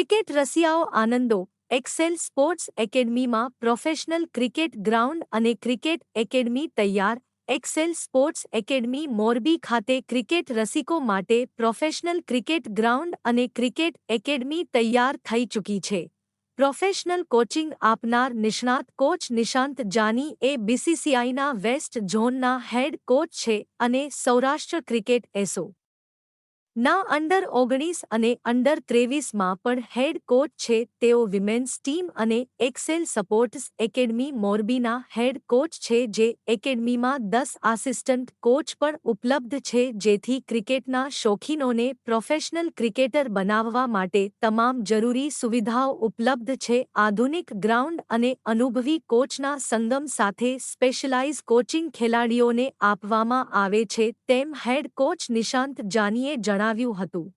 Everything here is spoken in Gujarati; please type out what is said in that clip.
ક્રિકેટ રસિયાઓ આનંદો, એક્સેલ સ્પોર્ટ્સ એકેડમીમાં પ્રોફેશનલ ક્રિકેટ ગ્રાઉન્ડ અને ક્રિકેટ એકેડમી તૈયાર, એક્સેલ સ્પોર્ટ્સ એકેડમી મોરબી ખાતે ક્રિકેટ રસિકો માટે પ્રોફેશનલ ક્રિકેટ ગ્રાઉન્ડ અને ક્રિકેટ એકેડમી તૈયાર થઈ ચૂકી છે. પ્રોફેશનલ કોચિંગ આપનાર નિષ્ણાત કોચ નિશાંત જાની એ બીસીસીઆઈના વેસ્ટ ઝોનના હેડ કોચ છે અને સૌરાષ્ટ્ર ક્રિકેટ એસો. ના અંડર ઓગણીસ અને અંડર ત્રેવીસમાં પણ હેડ કોચ છે તેઓ વિમેન્સ ટીમ અને એક્સેલ સપોર્ટ્સ એકેડમી મોરબીના હેડ કોચ છે જે એકેડમીમાં દસ આસિસ્ટન્ટ કોચ પણ ઉપલબ્ધ છે જેથી ક્રિકેટના શોખીનોને પ્રોફેશનલ ક્રિકેટર બનાવવા માટે તમામ જરૂરી સુવિધાઓ ઉપલબ્ધ છે. આધુનિક ગ્રાઉન્ડ અને અનુભવી કોચના સંગમ સાથે સ્પેશિયલાઇઝ કોચિંગ ખેલાડીઓને આપવામાં આવે છે. તેમ હેડ કોચ નિશાંત જાનીએ જણાવ્યું હતું.